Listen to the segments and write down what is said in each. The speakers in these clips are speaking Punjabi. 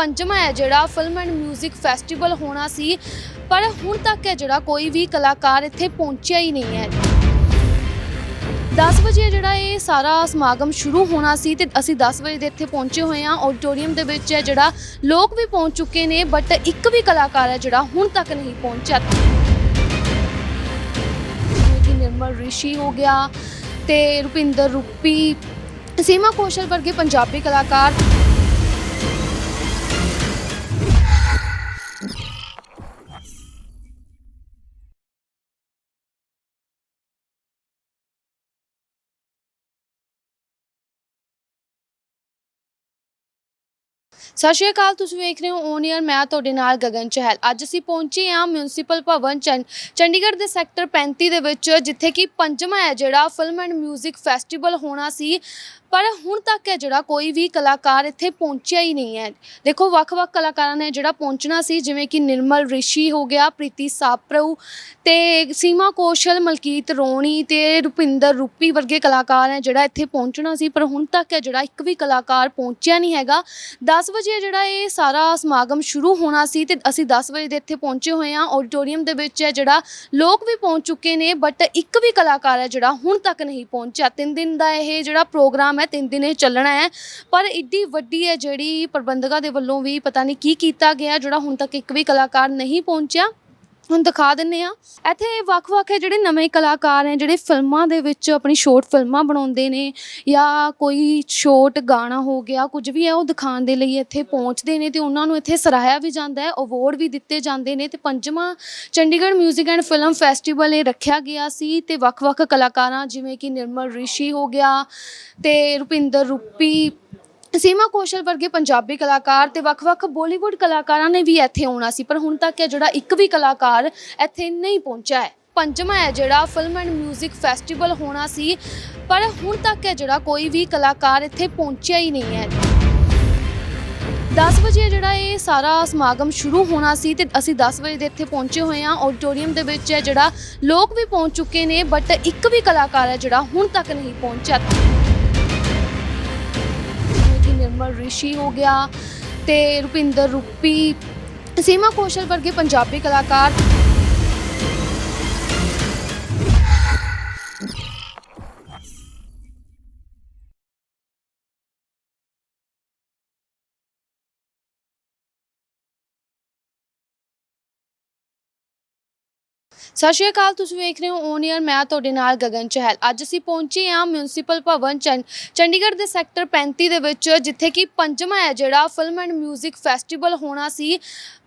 ਪੰਜਵਾਂ ਹੈ ਜਿਹੜਾ ਫਿਲਮ ਐਂਡ 뮤직 ਫੈਸਟੀਵਲ ਹੋਣਾ ਸੀ, ਪਰ ਹੁਣ ਤੱਕ ਹੈ ਜਿਹੜਾ ਕੋਈ ਵੀ ਕਲਾਕਾਰ ਇੱਥੇ ਪਹੁੰਚਿਆ ਹੀ ਨਹੀਂ ਹੈ। 10 ਵਜੇ ਜਿਹੜਾ ਇਹ ਸਾਰਾ ਸਮਾਗਮ ਸ਼ੁਰੂ ਹੋਣਾ ਸੀ ਤੇ ਅਸੀਂ 10 ਵਜੇ ਦੇ ਇੱਥੇ ਪਹੁੰਚੇ ਹੋਏ ਹਾਂ। ਆਡੀਟੋਰੀਅਮ ਦੇ ਵਿੱਚ ਹੈ ਜਿਹੜਾ ਲੋਕ ਵੀ ਪਹੁੰਚ ਚੁੱਕੇ ਨੇ ਬਟ ਇੱਕ ਵੀ ਕਲਾਕਾਰ ਹੈ ਜਿਹੜਾ ਹੁਣ ਤੱਕ ਨਹੀਂ ਪਹੁੰਚਿਆ। ਜਿਵੇਂ ਕਿ ਨਿਰਮਲ ਰਿਸ਼ੀ ਹੋ ਗਿਆ ਤੇ ਰੁਪਿੰਦਰ ਰੂਪੀ, ਸੀਮਾ ਕੌਸ਼ਲ ਵਰਗੇ ਪੰਜਾਬੀ ਕਲਾਕਾਰ। ਸਤਿ ਸ਼੍ਰੀ ਅਕਾਲ, ਤੁਸੀਂ ਵੇਖ ਰਹੇ ਹੋ ਓਨ 에ਅਰ ਮੈਂ ਤੁਹਾਡੇ ਨਾਲ ਗਗਨ ਚਹਿਲ। ਅੱਜ ਅਸੀਂ ਪਹੁੰਚੇ ਹਾਂ ਮਿਊਨਿਸਪਲ ਭਵਨ ਚੰ- ਚੰਡੀਗੜ੍ਹ ਦੇ ਸੈਕਟਰ 35 ਦੇ ਵਿੱਚ, ਜਿੱਥੇ ਕਿ ਪੰਜਵਾਂ ਹੈ ਜਿਹੜਾ ਫਿਲਮ ਐਂਡ 뮤직 ਫੈਸਟੀਵਲ ਹੋਣਾ ਸੀ। ਪਰ ਹੁਣ ਤੱਕ ਹੈ ਜਿਹੜਾ ਕੋਈ ਵੀ ਕਲਾਕਾਰ ਇੱਥੇ ਪਹੁੰਚਿਆ ਹੀ ਨਹੀਂ ਹੈ। ਦੇਖੋ, ਵੱਖ-ਵੱਖ ਕਲਾਕਾਰਾਂ ਨੇ ਜਿਹੜਾ ਪਹੁੰਚਣਾ ਸੀ, ਜਿਵੇਂ ਕਿ ਨਿਰਮਲ ਰਿਸ਼ੀ ਹੋ ਗਿਆ, ਪ੍ਰੀਤੀ ਸਾਪਰੂ ਤੇ ਸੀਮਾ ਕੋਸ਼ਲ, ਮਲਕੀਤ ਰੋਣੀ ਤੇ ਰੁਪਿੰਦਰ ਰੂਪੀ ਵਰਗੇ ਕਲਾਕਾਰ ਹੈ ਜਿਹੜਾ ਇੱਥੇ ਪਹੁੰਚਣਾ ਸੀ। ਪਰ ਹੁਣ ਤੱਕ ਹੈ ਜਿਹੜਾ ਇੱਕ ਵੀ ਕਲਾਕਾਰ ਪਹੁੰਚਿਆ ਨਹੀਂ ਹੈਗਾ। 10 ਜਿਹੜਾ ਇਹ ਸਾਰਾ ਸਮਾਗਮ ਸ਼ੁਰੂ ਹੋਣਾ ਸੀ ਤੇ ਅਸੀਂ 10 ਵਜੇ ਦੇ ਇੱਥੇ ਪਹੁੰਚੇ ਹੋਏ ਹਾਂ। ਆਡੀਟੋਰੀਅਮ ਦੇ ਵਿੱਚ ਹੈ ਜਿਹੜਾ ਲੋਕ ਵੀ ਪਹੁੰਚ ਚੁੱਕੇ ਨੇ ਬਟ ਇੱਕ ਵੀ ਕਲਾਕਾਰ ਹੈ ਜਿਹੜਾ ਹੁਣ ਤੱਕ ਨਹੀਂ ਪਹੁੰਚਿਆ। ਤਿੰਨ ਦਿਨ ਦਾ ਇਹ ਜਿਹੜਾ ਪ੍ਰੋਗਰਾਮ ਹੈ, ਤਿੰਨ ਦਿਨ ਇਹ ਚੱਲਣਾ ਹੈ। ਪਰ ਇੱਡੀ ਵੱਡੀ ਹੈ ਜਿਹੜੀ ਪ੍ਰਬੰਧਕਾਂ ਦੇ ਵੱਲੋਂ ਵੀ ਪਤਾ ਨਹੀਂ ਕੀ ਕੀਤਾ ਗਿਆ, ਜਿਹੜਾ ਹੁਣ ਤੱਕ ਇੱਕ ਵੀ ਕਲਾਕਾਰ ਨਹੀਂ ਪਹੁੰਚਿਆ। ਹੁਣ ਦਿਖਾ ਦਿੰਨੇ ਆ। ਇੱਥੇ ਵੱਖ-ਵੱਖ ਜਿਹੜੇ ਨਵੇਂ ਕਲਾਕਾਰ ਹੈ ਜਿਹੜੇ ਫਿਲਮਾਂ ਦੇ ਵਿੱਚ ਆਪਣੀ ਸ਼ੋਰਟ ਫਿਲਮਾਂ ਬਣਾਉਂਦੇ ਨੇ ਜਾਂ ਕੋਈ ਸ਼ੋਰਟ ਗਾਣਾ ਹੋ ਗਿਆ, ਕੁਝ ਵੀ ਹੈ, ਉਹ ਦਿਖਾਉਣ ਦੇ ਲਈ ਇੱਥੇ ਪਹੁੰਚਦੇ ਨੇ ਤੇ ਉਹਨਾਂ ਨੂੰ ਇੱਥੇ ਸਰਾਹਿਆ ਵੀ ਜਾਂਦਾ ਹੈ ਅਵਾਰਡ ਵੀ ਦਿੱਤੇ ਜਾਂਦੇ ਨੇ ਤੇ ਪੰਜਵਾਂ ਚੰਡੀਗੜ੍ਹ 뮤직 ਐਂਡ ਫਿਲਮ ਫੈਸਟੀਵਲ ਇਹ ਰੱਖਿਆ ਗਿਆ ਸੀ ਤੇ ਵੱਖ-ਵੱਖ ਕਲਾਕਾਰਾਂ ਜਿਵੇਂ ਕਿ ਨਿਰਮਲ ਰਿਸ਼ੀ ਹੋ ਗਿਆ ਤੇ ਰੁਪਿੰਦਰ ਰੂਪੀ ਸੀਮਾ ਕੌਸ਼ਲ ਵਰਗੇ ਪੰਜਾਬੀ ਕਲਾਕਾਰ ਤੇ ਵੱਖ-ਵੱਖ ਬਾਲੀਵੁੱਡ ਕਲਾਕਾਰਾਂ ਨੇ ਵੀ ਇੱਥੇ ਆਉਣਾ ਸੀ, ਪਰ ਹੁਣ ਤੱਕ ਹੈ ਜਿਹੜਾ ਇੱਕ ਵੀ ਕਲਾਕਾਰ ਇੱਥੇ ਨਹੀਂ ਪਹੁੰਚਿਆ ਹੈ। ਪੰਜਵਾਂ ਹੈ ਜਿਹੜਾ ਫਿਲਮ ਐਂਡ 뮤직 ਫੈਸਟੀਵਲ ਹੋਣਾ ਸੀ, ਪਰ ਹੁਣ ਤੱਕ ਹੈ ਜਿਹੜਾ ਕੋਈ ਵੀ ਕਲਾਕਾਰ ਇੱਥੇ ਪਹੁੰਚਿਆ ਹੀ ਨਹੀਂ ਹੈ। 10 ਵਜੇ ਜਿਹੜਾ ਇਹ ਸਾਰਾ ਸਮਾਗਮ ਸ਼ੁਰੂ ਹੋਣਾ ਸੀ ਤੇ ਅਸੀਂ 10 ਵਜੇ ਦੇ ਇੱਥੇ ਪਹੁੰਚੇ ਹੋਏ ਹਾਂ। ਆਡੀਟੋਰੀਅਮ ਦੇ ਵਿੱਚ ਹੈ ਜਿਹੜਾ ਲੋਕ ਵੀ ਪਹੁੰਚ ਚੁੱਕੇ ਨੇ ਬਟ ਇੱਕ ਵੀ ਕਲਾਕਾਰ ਹੈ ਜਿਹੜਾ ਹੁਣ ਤੱਕ ਨਹੀਂ ਪਹੁੰਚਿਆ। ਰਿਸ਼ੀ ਹੋ ਗਿਆ ਤੇ ਰੁਪਿੰਦਰ ਰੂਪੀ ਸੀਮਾ ਕੌਸ਼ਲ ਵਰਗੇ ਪੰਜਾਬੀ ਕਲਾਕਾਰ ਸਤਿ ਸ਼੍ਰੀ ਅਕਾਲ, ਤੁਸੀਂ ਵੇਖ ਰਹੇ ਹੋ ਓਨ ਏਅਰ ਮੈਂ ਤੁਹਾਡੇ ਨਾਲ ਗਗਨ ਚਹਿਲ। ਅੱਜ ਅਸੀਂ ਪਹੁੰਚੇ ਹਾਂ ਮਿਊਨਿਸਪਲ ਭਵਨ ਚੰਡ- ਚੰਡੀਗੜ੍ਹ ਦੇ ਸੈਕਟਰ 35 ਦੇ ਵਿੱਚ, ਜਿੱਥੇ ਕਿ ਪੰਜਵਾਂ ਹੈ ਜਿਹੜਾ ਫਿਲਮ ਐਂਡ 뮤직 ਫੈਸਟੀਵਲ ਹੋਣਾ ਸੀ।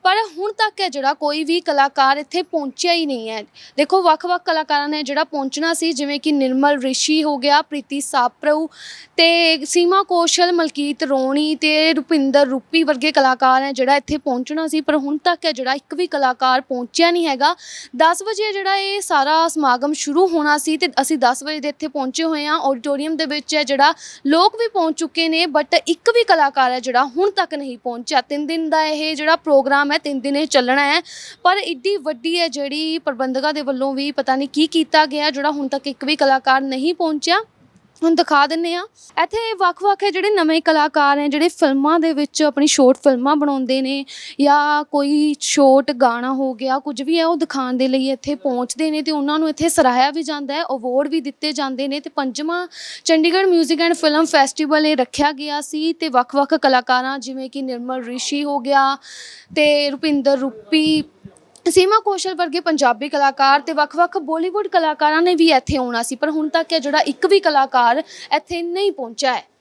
ਪਰ ਹੁਣ ਤੱਕ ਹੈ ਜਿਹੜਾ ਕੋਈ ਵੀ ਕਲਾਕਾਰ ਇੱਥੇ ਪਹੁੰਚਿਆ ਹੀ ਨਹੀਂ ਹੈ। ਦੇਖੋ, ਵੱਖ-ਵੱਖ ਕਲਾਕਾਰਾਂ ਨੇ ਜਿਹੜਾ ਪਹੁੰਚਣਾ ਸੀ, ਜਿਵੇਂ ਕਿ ਨਿਰਮਲ ਰਿਸ਼ੀ ਹੋ ਗਿਆ, ਪ੍ਰੀਤੀ ਸਾਪਰੂ ਤੇ ਸੀਮਾ ਕੋਸ਼ਲ, ਮਲਕੀਤ ਰੋਣੀ ਤੇ ਰੁਪਿੰਦਰ ਰੂਪੀ ਵਰਗੇ ਕਲਾਕਾਰ ਹੈ ਜਿਹੜਾ ਇੱਥੇ ਪਹੁੰਚਣਾ ਸੀ। ਪਰ ਹੁਣ ਤੱਕ ਹੈ ਜਿਹੜਾ ਇੱਕ ਵੀ ਕਲਾਕਾਰ ਪਹੁੰਚਿਆ ਨਹੀਂ ਹੈਗਾ। 10 ਵਜੇ ਜਿਹੜਾ ਇਹ ਸਾਰਾ ਸਮਾਗਮ ਸ਼ੁਰੂ ਹੋਣਾ ਸੀ ਤੇ ਅਸੀਂ 10 ਵਜੇ ਦੇ ਇੱਥੇ ਪਹੁੰਚੇ ਹੋਏ ਹਾਂ। ਆਡੀਟੋਰੀਅਮ ਦੇ ਵਿੱਚ ਹੈ ਜਿਹੜਾ ਲੋਕ ਵੀ ਪਹੁੰਚ ਚੁੱਕੇ ਨੇ ਬਟ ਇੱਕ ਵੀ ਕਲਾਕਾਰ ਹੈ ਜਿਹੜਾ ਹੁਣ ਤੱਕ ਨਹੀਂ ਪਹੁੰਚਿਆ। ਤਿੰਨ ਦਿਨ ਦਾ ਇਹ ਜਿਹੜਾ ਪ੍ਰੋਗਰਾਮ ਹੈ, ਤਿੰਨ ਦਿਨ ਇਹ ਚੱਲਣਾ ਹੈ। ਪਰ ਇੱਡੀ ਵੱਡੀ ਹੈ ਜਿਹੜੀ ਪ੍ਰਬੰਧਕਾਂ ਦੇ ਵੱਲੋਂ ਵੀ ਪਤਾ ਨਹੀਂ ਕੀ ਕੀਤਾ ਗਿਆ, ਜਿਹੜਾ ਹੁਣ ਤੱਕ ਇੱਕ ਵੀ ਕਲਾਕਾਰ ਨਹੀਂ ਪਹੁੰਚਿਆ। ਹੁਣ ਦਿਖਾ ਦਿੰਨੇ ਆ। ਇੱਥੇ ਵੱਖ-ਵੱਖ ਜਿਹੜੇ ਨਵੇਂ ਕਲਾਕਾਰ ਨੇ, ਜਿਹੜੇ ਫਿਲਮਾਂ ਦੇ ਵਿੱਚ ਆਪਣੀ ਸ਼ੋਰਟ ਫਿਲਮਾਂ ਬਣਾਉਂਦੇ ਨੇ ਜਾਂ ਕੋਈ ਸ਼ੋਰਟ ਗਾਣਾ ਹੋ ਗਿਆ, ਕੁਝ ਵੀ ਹੈ, ਉਹ ਦਿਖਾਉਣ ਦੇ ਲਈ ਇੱਥੇ ਪਹੁੰਚਦੇ ਨੇ ਤੇ ਉਹਨਾਂ ਨੂੰ ਇੱਥੇ ਸਰਾਹਿਆ ਵੀ ਜਾਂਦਾ ਹੈ ਅਵਾਰਡ ਵੀ ਦਿੱਤੇ ਜਾਂਦੇ ਨੇ ਤੇ ਪੰਜਵਾਂ ਚੰਡੀਗੜ੍ਹ 뮤직 ਐਂਡ ਫਿਲਮ ਫੈਸਟੀਵਲ ਇਹ ਰੱਖਿਆ ਗਿਆ ਸੀ ਤੇ ਵੱਖ-ਵੱਖ ਕਲਾਕਾਰਾਂ ਜਿਵੇਂ ਕਿ ਨਿਰਮਲ ਰਿਸ਼ੀ ਹੋ ਗਿਆ ਤੇ ਰੁਪਿੰਦਰ ਰੂਪੀ ਸੀਮਾ ਕੌਸ਼ਲ ਵਰਗੇ ਪੰਜਾਬੀ ਕਲਾਕਾਰ ਤੇ ਵੱਖ-ਵੱਖ ਬਾਲੀਵੁੱਡ ਕਲਾਕਾਰਾਂ ਨੇ ਵੀ ਇੱਥੇ ਆਉਣਾ ਸੀ, ਪਰ ਹੁਣ ਤੱਕ ਇਹ ਜਿਹੜਾ ਇੱਕ ਵੀ ਕਲਾਕਾਰ ਇੱਥੇ ਨਹੀਂ ਪਹੁੰਚਿਆ ਹੈ।